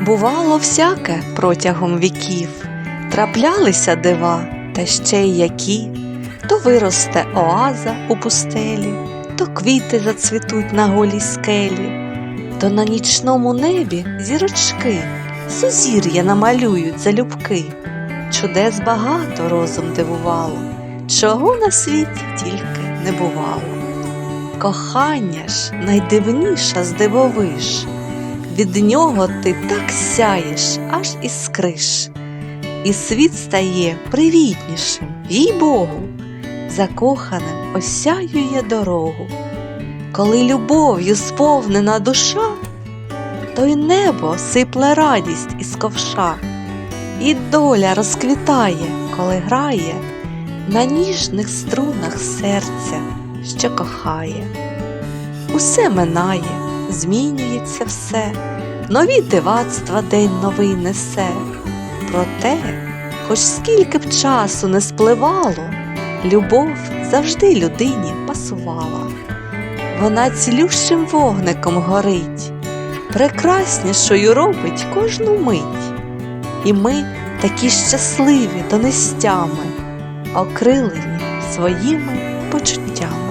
Бувало всяке протягом віків, траплялися дива, та ще й які, то виросте оаза у пустелі, то квіти зацвітуть на голій скелі, то на нічному небі зірочки, сузір'я намалюють залюбки. Чудес багато розум дивувало, чого на світі тільки не бувало. Кохання ж найдивніша з дивовиж, від нього ти так сяєш, аж іскриш, і світ стає привітнішим, їй Богу, закоханим осяює дорогу. Коли любов'ю сповнена душа, то й небо сипле радість із ковша, і доля розквітає, коли грає на ніжних струнах серця, що кохає. Усе минає, змінюється все, нові дивацтва день новий несе. Проте, хоч скільки б часу не спливало, любов завжди людині пасувала. Вона цілющим вогником горить, прекраснішою робить кожну мить. І ми такі щасливі донестями, окрилені своїми почуттями.